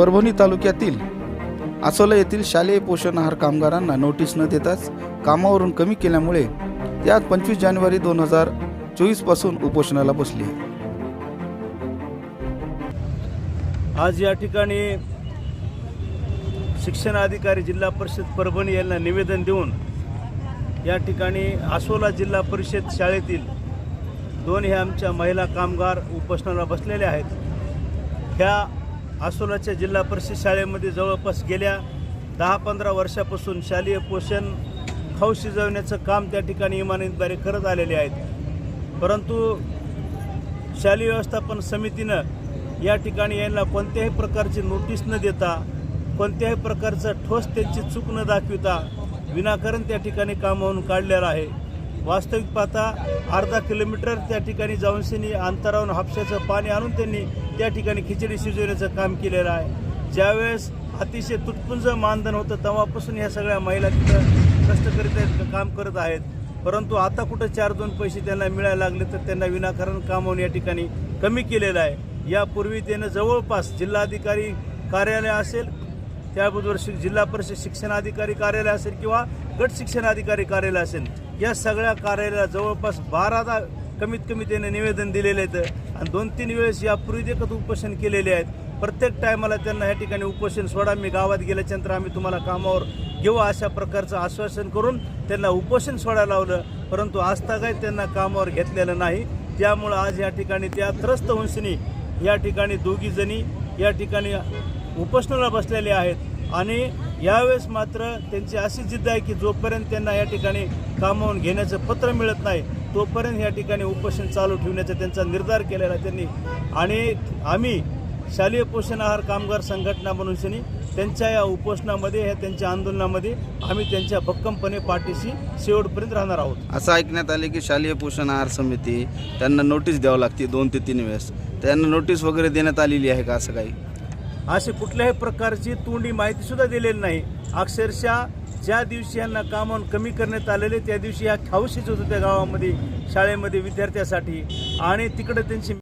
परभणी तालुक्यातील आसोला येथील शालेय पोषण आहार कामगारांना नोटीस न देताच कामावरून कमी केल्यामुळे त्यात पंचवीस जानेवारी दोन हजार चोवीसपासून उपोषणाला बसली आज या ठिकाणी शिक्षण अधिकारी जिल्हा परिषद परभणी यांना निवेदन देऊन या ठिकाणी आसोला जिल्हा परिषद शाळेतील दोन हे आमच्या महिला कामगार उपोषणाला बसलेल्या आहेत. ह्या आसोलाच्या जिल्हा परिषद शाळेमध्ये जवळपास गेल्या दहा पंधरा वर्षापासून शालेय पोषण खाऊ शिजवण्याचं काम त्या ठिकाणी इमानतद्वारे करत आलेले आहेत. परंतु शालेय व्यवस्थापन समितीनं या ठिकाणी यांना कोणत्याही प्रकारची नोटीस न देता कोणत्याही प्रकारचं ठोस त्यांची चूक न दाखविता विनाकारण त्या ठिकाणी कामावून काढलेलं आहे. वास्तविक पाहता अर्धा किलोमीटर त्या ठिकाणी जाऊन त्यांनी अंतरावरून हापशाचं पाणी आणून त्यांनी त्या ठिकाणी खिचडी शिजवण्याचं काम केलेलं आहे. ज्यावेळेस अतिशय तुटपुंज मानधन होतं तेव्हापासून ह्या सगळ्या महिला तिथं कष्ट करीत आहेत काम करत आहेत. परंतु आता कुठं चार दोन पैसे त्यांना मिळायला लागले तर त्यांना विनाकारण कामवून या ठिकाणी कमी केलेलं आहे. यापूर्वी त्यानं जवळपास जिल्हाधिकारी कार्यालय असेल त्याबरोबर शि जिल्हा परिषद शिक्षणाधिकारी कार्यालय असेल किंवा गट शिक्षणाधिकारी कार्यालय असेल या सगळ्या कार्यालयाला जवळपास बारादा कमीत कमी त्याने निवेदन दिलेले आहेत. आणि दोन तीन वेळेस यापूर्वी देखत उपोषण केलेले आहेत. प्रत्येक टायमाला त्यांना या ठिकाणी उपोषण सोडा. मी गावात गेल्याच्यानंतर आम्ही तुम्हाला कामावर घेऊ अशा प्रकारचं आश्वासन करून त्यांना उपोषण सोडायला लावलं. परंतु आजतागायत त्यांना कामावर घेतलेलं नाही. त्यामुळं आज या ठिकाणी त्या त्रस्त वंशनी या ठिकाणी दोघीजणी या ठिकाणी उपोषणाला बसलेले आहेत. आणि यावेळेस मात्र त्यांची अशी जिद्द आहे की जोपर्यंत त्यांना या ठिकाणी कामावून घेण्याचं पत्र मिळत नाही तोपर्यंत या ठिकाणी उपोषण चालू ठेवण्याचा त्यांचा निर्धार केलेला आहे त्यांनी. आणि आम्ही शालेय पोषण आहार कामगार संघटना म्हणून त्यांच्या या उपोषणामध्ये या त्यांच्या आंदोलनामध्ये आम्ही त्यांच्या भक्कमपणे पाठीशी शेवटपर्यंत राहणार आहोत. असं ऐकण्यात आले की शालेय पोषण आहार समिती त्यांना नोटीस द्यावं लागते दोन ते तीन वेळेस. त्यांना नोटीस वगैरे देण्यात आलेली आहे का असं काही? अशी कुठल्याही प्रकारची तोंडी माहितीसुद्धा दिलेली नाही. अक्षरशः ज्या दिवशी यांना कामावून कमी करण्यात आलेले त्या दिवशी ह्या खाऊशीच होतं त्या गावामध्ये शाळेमध्ये विद्यार्थ्यासाठी आणि तिकडे त्यांची